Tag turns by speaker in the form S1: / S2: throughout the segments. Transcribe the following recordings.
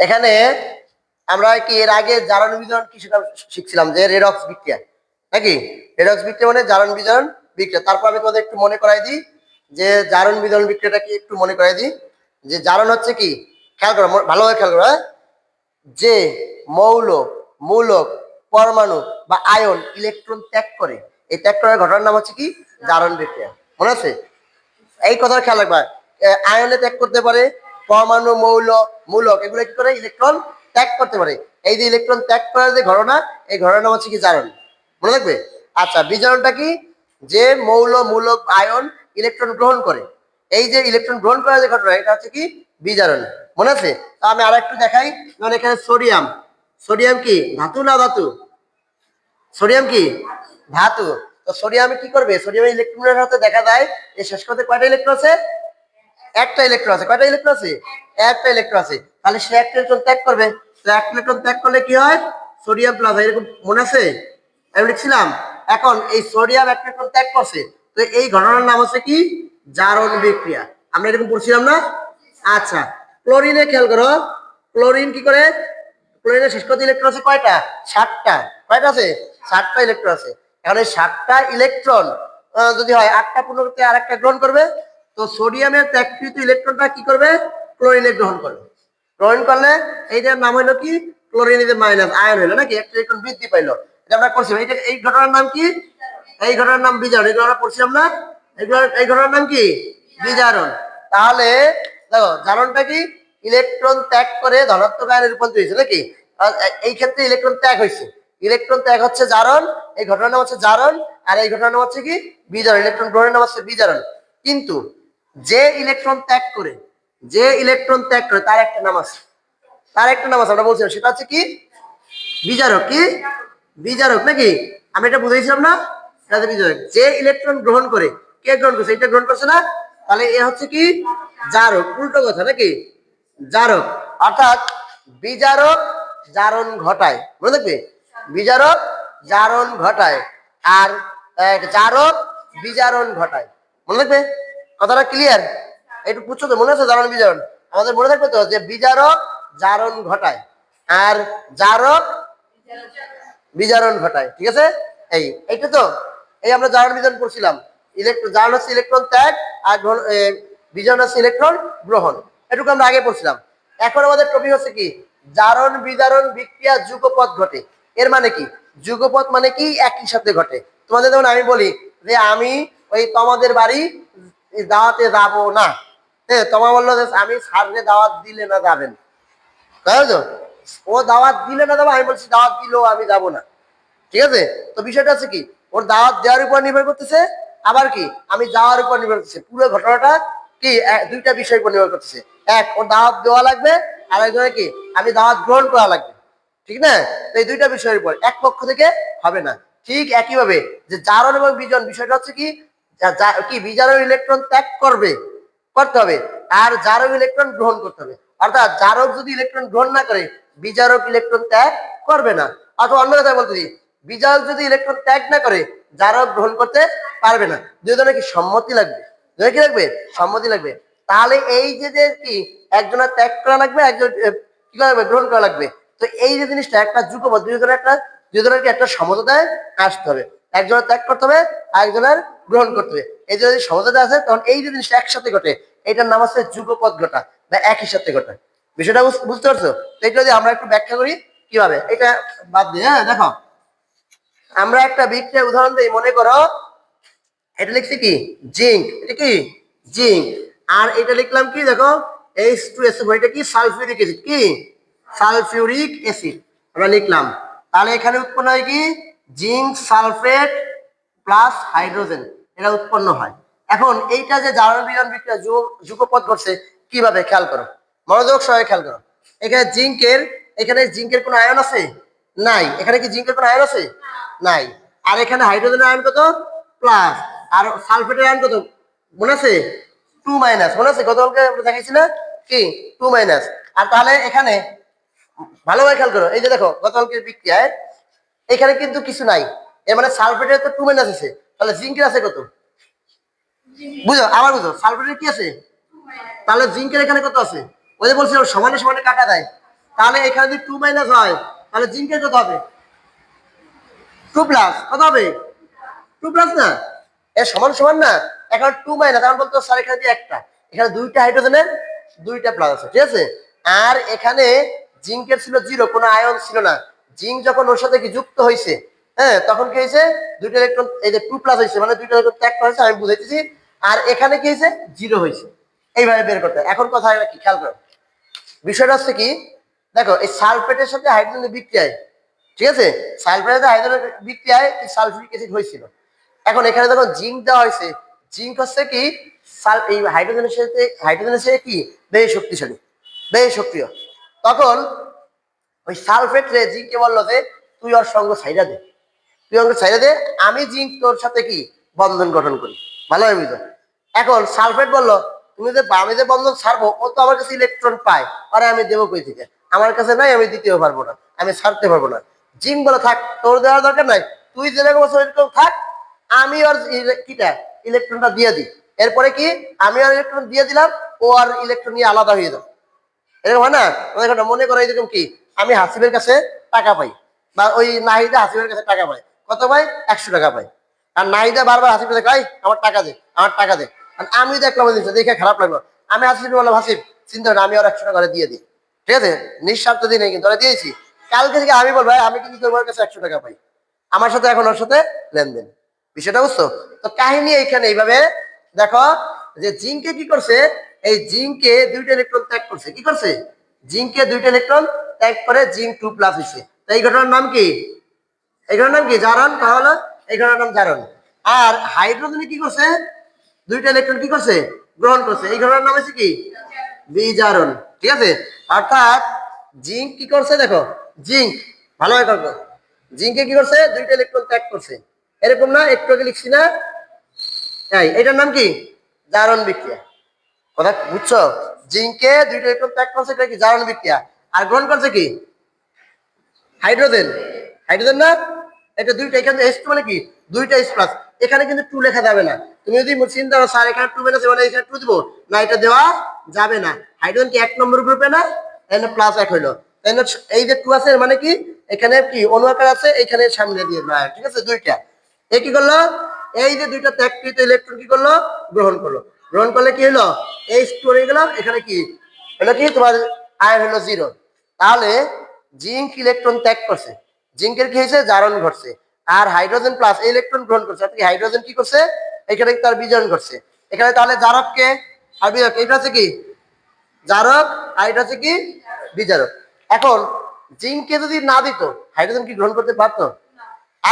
S1: এখানে আমরা কি এর আগে জারণ বিতরণ কি সেটা শিখছিলাম যে রেডক্স বিক্রিয়া, নাকি? রেডক্স বিক্রিয়া মানে জারণ বিতরণ বিক্রিয়া। তারপর আমি তোমাদের একটু মনে করাই দিই যে জারণ বিতরণ বিক্রিয়াটা কি একটু মনে করাই দিই যে জারণ হচ্ছে কি? খেয়াল করো ভালোভাবে খেয়াল করো হ্যাঁ? যে মৌল, মূলক, পরমাণু বা আয়ন ইলেকট্রন ত্যাগ করে, এই ত্যাগ করার ঘটনার নাম হচ্ছে কি? জারণ বিক্রিয়া। মনে আছে? এই কথা খেয়াল রাখবা। আয়নে ত্যাগ করতে পারে, পরমাণু, মৌল মূলক, এগুলো কি করে? ইলেকট্রন ত্যাগ করতে পারে। এই যে ইলেকট্রন ত্যাগ করার যে ঘটনা, এই ঘটনা হচ্ছে কি জারণ। মনে রাখবে আচ্ছা বিজারণটা কি? যে মৌল, মূলক, আয়ন ইলেকট্রন গ্রহণ করে। এই যে ইলেকট্রন গ্রহণ করার যে ঘটনা, এটা হচ্ছে কি? বিজারণ মনে আছে? তা আমি আর একটু দেখাই। যেমন এখানে সোডিয়াম। সোডিয়াম কি? ধাতু না ধাতু? সোডিয়াম কি? ধাতু। তো সোডিয়ামে কি করবে? সোডিয়ামের ইলেকট্রনের সাথে দেখা যায় যে শেষ করতে কয়টা ইলেকট্রন আছে? একটা ইলেকট্রন আছে। কয়টা ইলেকট্রন আছে? একটা ইলেকট্রন আছে। তাহলে সে একটা ইলেকট্রন ত্যাগ করবে। তো একটা ইলেকট্রন ত্যাগ করলে কি হয়? সোডিয়াম প্লাস এরকম মনে আছে? আমি লিখছিলাম। এখন এই সোডিয়াম একটা ইলেকট্রন ত্যাগ করছে। তো এই ঘটনার নাম হচ্ছে কি? জারণ বিক্রিয়া। আমরা এরকম পড়ছিলাম না? আচ্ছা। ক্লোরিনে খেয়াল করো। ক্লোরিন কি করে? ক্লোরিনের শেষ করতে ইলেকট্রন আছে? কয়টা? ষাটটা কয়টা আছে? ষাটটা ইলেকট্রন আছে। এখন এই ষাটটা ইলেকট্রন যদি হয়, আটটা পূর্ণ করতে আর একটা গ্রহণ করবে। তো সোডিয়ামের ত্যাগকৃত ইলেকট্রনটা কি করবে? ক্লোরিনে গ্রহণ করবে। গ্রহণ করলে এইটার নাম হলো কি? ক্লোরিন মাইনাস আয়ন হলো নাকি? একটা ইলেকট্রন বৃদ্ধি পাইলো। এটা আমরা করছি। এইটা এই ঘটনার নাম কি? এই ঘটনার নাম বিজারণ। এগুলো আমরা পড়ছিলাম না এগুলো এই ঘটনার নাম কি? বিজারণ। তাহলে দেখো, জারণটা কি? ইলেকট্রন ত্যাগ করে ধনাত্মক আয়নে রূপান্তরিত হয়েছে নাকি? এই ক্ষেত্রে ইলেকট্রন ত্যাগ হয়েছে। ইলেকট্রন ত্যাগ হচ্ছে জারণ। এই ঘটনার নাম হচ্ছে জারণ। আর এই ঘটনার নাম হচ্ছে কি? বিজারণ। ইলেকট্রন গ্রহণের নাম হচ্ছে বিজারণ। কিন্তু যে ইলেকট্রন ত্যাগ করে, যে ইলেকট্রন ত্যাগ করে, তার একটা নাম আছে। তার একটা নাম আছে, আমরা বলছিলাম, সেটা হচ্ছে কি? বিজারক কি? বিজারক, নাকি? আমি এটা বুঝাইছিলাম না? বিজারক। যে ইলেকট্রন গ্রহণ করে, কে গ্রহণ করছে? এটা গ্রহণ করছে না? তাহলে এ হচ্ছে কি? জারক, উল্টো কথা, নাকি? জারক। অর্থাৎ বিজারক জারণ ঘটায়। মনে দেখবে বিজারক জারণ ঘটায়। আর জারক বিজারণ ঘটায়। মনে দেখবে কথাটা ক্লিয়ার একটু বুঝছ তো, মনে আছে? জারণ বিজারণ। আমাদের মনে থাকবে তো যে বিজারক জারণ ঘটায়। আর জারক বিজারণ ঘটায়। ঠিক আছে? এই, এইটা তো? এই আমরা জারণ বিজারণ করছিলাম ইলেকট্রন জারণ হচ্ছে ইলেকট্রন ত্যাগ, আর বিজারণ হচ্ছে ইলেকট্রন গ্রহণ। এটুকু আমরা আগে পড়ছিলাম। এখন আমাদের টপিক হচ্ছে কি? জারণ, বিজারণ, বিক্রিয়া, যুগপথ ঘটে। এর মানে কি? যুগপথ মানে কি? একই সাথে ঘটে। তোমাদের যেমন আমি বলি যে আমি ওই তোমাদের বাড়ি দাওয়াতে যাব না। হ্যাঁ তোমা বলল যে আমি স্যারকে দাওয়াত দিলে না যাবেন। তো? ও দাওয়াত দিলে না যাব, আমি বলছি দাওয়াত দিলেও আমি যাব না। ঠিক আছে? তো বিষয়টা আছে কি, ওর দাওয়াত দেওয়ার উপর নির্ভর করতেছে, আবার কি, আমি যাওয়ার উপর নির্ভর করতেছে। পুরো ঘটনাটা কি দুইটা বিষয়ের উপর নির্ভর করতেছে। এক, ওর দাওয়াত দেওয়া লাগবে, আর একজনের কি, আমি দাওয়াত গ্রহণ করা লাগবে। ঠিক না? তো এই দুইটা বিষয়ের উপর, এক পক্ষ থেকে হবে না। ঠিক একইভাবে যে জারণ এবং বিজন, বিষয়টা হচ্ছে কি কি বিজারণ ইলেকট্রন ত্যাগ করবে, করতে হবে। আর জারক ইলেকট্রন গ্রহণ করতে হবে। অর্থাৎ জারক যদি ইলেকট্রন গ্রহণ না করে, বিজারক ইলেকট্রন ত্যাগ করবে না। অথবা অন্য কথা বলতে বিজারক যদি ইলেকট্রন ত্যাগ না করে, জারক গ্রহণ করতে পারবে না। দুজনের কি সম্মতি লাগবে? দুজনের কি লাগবে? সম্মতি লাগবে। তাহলে এই যে যে কি, একজনের ত্যাগ করা লাগবে, একজন কি করা লাগবে? গ্রহণ করা লাগবে। তো এই যে জিনিসটা একটা যুগপথ দুজনের একটা দুজনের কি একটা সমঝোতায় আসতে হবে। একজনের ত্যাগ করতে হবে আর একজনের গ্রহণ করতে হবে। এই যদি সমঝোতা আছে, তখন এই যে জিনিসটা একসাথে ঘটে, এটার নাম আছে যুগপথ ঘটা, বা একই সাথে ঘটে। বিষয়টা বুঝ- বুঝতে পারছ? তো এটা যদি আমরা একটু ব্যাখ্যা করি কীভাবে? এটা বাদ দিয়ে হ্যাঁ দেখো। আমরা একটা বিক্রিয়া উদাহরণ দিই, মনে করো, এটা লিখছি কি? জিঙ্ক। এটা কি? জিঙ্ক। আর এটা লিখলাম কি, দেখো এইচ টু এস এটা কি? Sulphuric acid. কি? Sulphuric acid. আমরা লিখলাম। তাহলে এখানে উৎপন্ন হয় কি? Zinc sulphate plus hydrogen. এটা উৎপন্ন হয়। এখন এইটা যে জারণ বিজন বিক্রিয়া যুগপথ ঘটছে, কীভাবে খেয়াল করো? মনোযোগ সবাই খেয়াল করো। এখানে জিঙ্কের এখানে জিঙ্কের কোনো আয়ন আছে? নাই। এখানে কি জিঙ্কের কোনো আয়ন আছে? নাই। আর এখানে হাইড্রোজেনের আয়ন কত? প্লাস। আর সালফেটের আয়ন কত? মনে আছে? Two minus. মনে আছে? গতকালকে দেখাইছি না কি? Two minus. আর তাহলে এখানে ভালোভাবে খেয়াল করো। এই যে দেখো, গতকালকের বিক্রিয়ায় এখানে কিন্তু কিছু নাই। এর মানে সালফেটের তো টু মাইনাস আছে। তাহলে জিঙ্কের আছে কত? বুঝো, আবার বুঝো সালফেটের কি আছে? তাহলে জিঙ্কের এখানে কত আছে? ওই যে বলছিলাম, সমানে সমানে কাটা দেয়। তাহলে এখানে যদি টু মাইনাস হয়, তাহলে জিঙ্কের কত হবে? টু প্লাস কত হবে? টু প্লাস না? এর সমান সমান না? এখন টু মাইনাস এখন বলতো স্যার এখানে একটা। এখানে দুইটা হাইড্রোজেনের দুইটা প্লাস আছে, ঠিক আছে? আর এখানে জিঙ্কের ছিল জিরো কোনো আয়ন ছিল না। জিঙ্ক যখন ওর সাথে কি যুক্ত হয়েছে হ্যাঁ তখন কি হয়েছে? দুইটা ইলেকট্রন এই যে টু প্লাস হয়েছে মানে দুইটা ইলেকট্রন ত্যাগ করা হয়েছে, আমি বুঝাইতেছি। আর এখানে কি হয়েছে? জিরো হয়েছে। এইভাবে বের করতে হয়। এখন কথা কি? খেয়াল করো। বিষয়টা হচ্ছে কি? দেখো, এই সালফেটের সাথে হাইড্রোজেনের বিক্রিয়ায়, ঠিক আছে? সালফেটের সাথে হাইড্রোজেনের বিক্রিয়ায় সালফিউরিক অ্যাসিড হয়েছিল। এখন এখানে যখন জিঙ্ক দেওয়া হয়েছে। জিঙ্ক হচ্ছে কি? সাল, এই হাইড্রোজেনের সাথে হাইড্রোজেনের সাথে কি? বেশ শক্তিশালী। বেশ সক্রিয়। তখন ওই সালফেট রে জিঙ্ককে বলল যে, তুই ওর সঙ্গ ছাইরা দে। তুই ছাইরা দে, আমি জিঙ্ক তোর সাথে কি বন্ধন গঠন করি? ভালো হয় বুঝো এখন সালফেট বলল, তুমি যে আমি যে বন্ধন ছাড়বো ও তো আমার কাছে ইলেকট্রন পায়। আরে আমি দেবো কই থেকে? আমার কাছে নাই, আমি দিতেও পারব না। আমি ছাড়তে পারব না। জিঙ্ক বলে, থাক, তোর দেওয়ার দরকার নাই। তুই যেরকম আছো এরকম থাক। আমি আর কিটা? ইলেকট্রনটা দিয়ে দিই। এরপরে কি? আমি আর ইলেকট্রন দিয়ে দিলাম, ও আর ইলেকট্রন নিয়ে আলাদা হয়ে যাবে। এরকম হয় না? মনে করো এরকম কি? আমি হাসিবের কাছে টাকা পাই, বা ওই নাহিদা হাসিবের কাছে টাকা পাই কত পাই একশো টাকা পাই আর নাহিদা বারবার কাছে কয় আমার টাকা দে, আমার টাকা দে। আর আমি দেখলাম জিনিসটা, দেখে খারাপ লাগল। আমি হাসিব বললাম হাসিফ চিন্তা করে আমি আর একশো টাকা দিয়ে দিই। ঠিক আছে? নিঃস্বার্থ দিই কিন্তু দিয়েছি। কালকে থেকে আমি বলব আমি কিন্তু তোমার কাছে একশো টাকা পাই। আমার সাথে এখন ওর সাথে লেনদেন। বিষয়টা বুঝছ? তো কাহিনী এইখানে এইভাবে, দেখো, যে জিঙ্কে কি করছে, এই জিঙ্কে দুইটা ইলেকট্রন ত্যাগ করছে। কি করছে? জিঙ্কে দুইটা ইলেকট্রন ত্যাগ করে জিঙ্ক টু প্লাস হয়েছে তো এই ঘটনার নাম কি? ঘটনার নাম কি? জারণ? তাহলে ঘটনার নাম জারণ। আর হাইড্রোজেনে কি করছে? দুইটা ইলেকট্রন কি করছে? গ্রহণ করছে। এই ঘটনার নাম হচ্ছে কি? বিজারণ ঠিক আছে? অর্থাৎ জিঙ্ক কি করছে দেখো? জিঙ্ক। ভালো হয় করব জিঙ্কে কি করছে? দুইটা ইলেকট্রন ত্যাগ করছে। এরকম না? একটু আগে লিখছি না? তাই এটার নাম কি? জারণ বিক্রিয়া। কথা বুঝছ? জিঙ্কে দুইটা ইলেকট্রন ত্যাগ করছে, এটা কি? জারণ বিক্রিয়া। আর গ্রহণ করছে কি? হাইড্রোজেন। হাইড্রোজেন না? এটা দুইটা এখানে এস মানে কি? দুইটা এস প্লাস এখানে কিন্তু টু লেখা যাবে না। তুমি যদি চিন্তা করো স্যার এখানে টু আছে মানে এখানে টু দিব? না এটা দেওয়া যাবে না। হাইড্রোজেন কি এক নম্বর গ্রুপে না এখানে প্লাস এক হইল। তাহলে এই যে টু আছে মানে কি? এখানে কি অনু আকার আছে এখানে সামনে দিয়ে হয়, ঠিক আছে দুইটা। এ কি করল? এই যে দুইটা ত্যাগকৃত ইলেকট্রন কি করল? গ্রহণ করল। গ্রহণ করলে কি হলো এই স্টোর হয়ে গেলাম এখানে কি? হলো কি? তোমার আয়ন হলো জিরো তাহলে জিঙ্ক ইলেকট্রন ত্যাগ করছে। জিঙ্কের কি হয়েছে? জারণ ঘটছে। আর হাইড্রোজেন প্লাস ইলেকট্রন গ্রহণ করছে। অর্থাৎ হাইড্রোজেন কি করছে? এখানে তার বিজারণ ঘটছে। এখানে তাহলে জারককে আর বিজারক এটা হচ্ছে কি? জারক, আর এটা হচ্ছে কি? বিজারক। এখন জিঙ্ককে যদি না দিত, হাইড্রোজেন কি গ্রহণ করতে পারতো?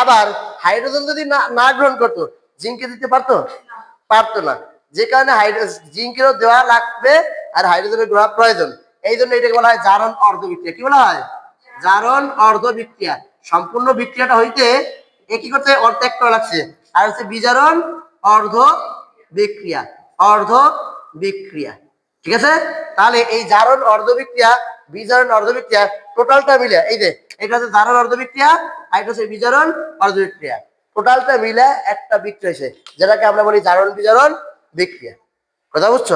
S1: আবার হাইড্রোজেন যদি না গ্রহণ করতো, জিঙ্কে দিতে পারতো? পারতো না। যে কারণে জিঙ্কেরও দেওয়া লাগবে আর হাইড্রোজেনের গ্রহণ প্রয়োজন। এই জন্য এটাকে বলা হয় জারণ অর্ধ বিক্রিয়া কি বলা হয়? জারণ অর্ধ বিক্রিয়া সম্পূর্ণ বিক্রিয়াটা হইতে এ কি করতে অর্ধেক করা লাগছে। আর হচ্ছে বিজারণ, অর্ধ বিক্রিয়া। অর্ধ বিক্রিয়া। ঠিক আছে? তাহলে এই জারণ, অর্ধ বিক্রিয়া, বিজারণ, অর্ধ বিক্রিয়া টোটালটা মিলে, এই যে, এটা হচ্ছে জারণ, অর্ধ বিক্রিয়া, আর এটা হচ্ছে বিজারণ, অর্ধ বিক্রিয়া। টোটালটা মিলে একটা বিক্রিয়া হয়েছে, যেটাকে আমরা বলি জারণ, বিজারণ, বিক্রিয়া। কথা বুঝছ?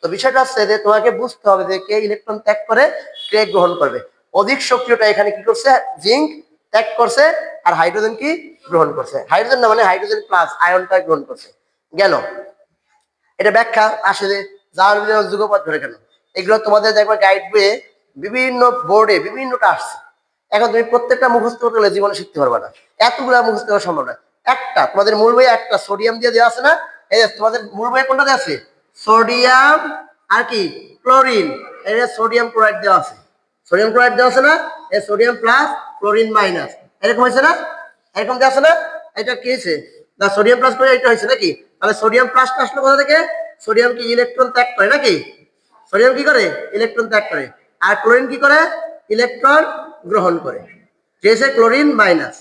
S1: তো বিষয়টা হচ্ছে যে তোমাকে বুঝতে হবে যে কে ইলেকট্রন ত্যাগ করে কে গ্রহণ করবে। অধিক সক্রিয়টা এখানে কি করছে? জিঙ্ক ত্যাগ করছে আর হাইড্রোজেন কি গ্রহণ করছে? হাইড্রোজেন না মানে হাইড্রোজেন প্লাস আয়নটা গ্রহণ করছে। গেল। এটা ব্যাখ্যা আসলে বিজারণ যুগপথ ধরে কেন? এগুলো তোমাদের দেখবে গাইড বইয়ে বিভিন্ন বোর্ডে বিভিন্নটা আসছে। এখন তুমি প্রত্যেকটা মুখস্থ করতে গেলে জীবনে শিখতে পারবে না। এতগুলা মুখস্থ করা সম্ভব না একটা, তোমাদের মূল বইয়ে একটা সোডিয়াম দিয়ে দেওয়া আছে না? এই তোমাদের মূল বইয়ে কোনটা দেওয়া আছে? সোডিয়াম আর কি? ক্লোরিন যে সোডিয়াম ক্লোরাইড দেওয়া আছে। সোডিয়াম ক্লোরাইড দেওয়া আছে না? এই সোডিয়াম প্লাস ক্লোরিন মাইনাস এরকম হয়েছে না? এরকম দেওয়া আছে না? এটা কি হয়েছে? না, সোডিয়াম প্লাস করে এটা হয়েছে নাকি? তাহলে সোডিয়াম প্লাস আসলো কোথা থেকে? সোডিয়াম কি ইলেকট্রন ত্যাগ করে নাকি? সোডিয়াম কি করে? ইলেকট্রন ত্যাগ করে। আর ক্লোরিন কি করে? ইলেকট্রন গ্রহণ করে। যেসে ক্লোরিন মাইনাস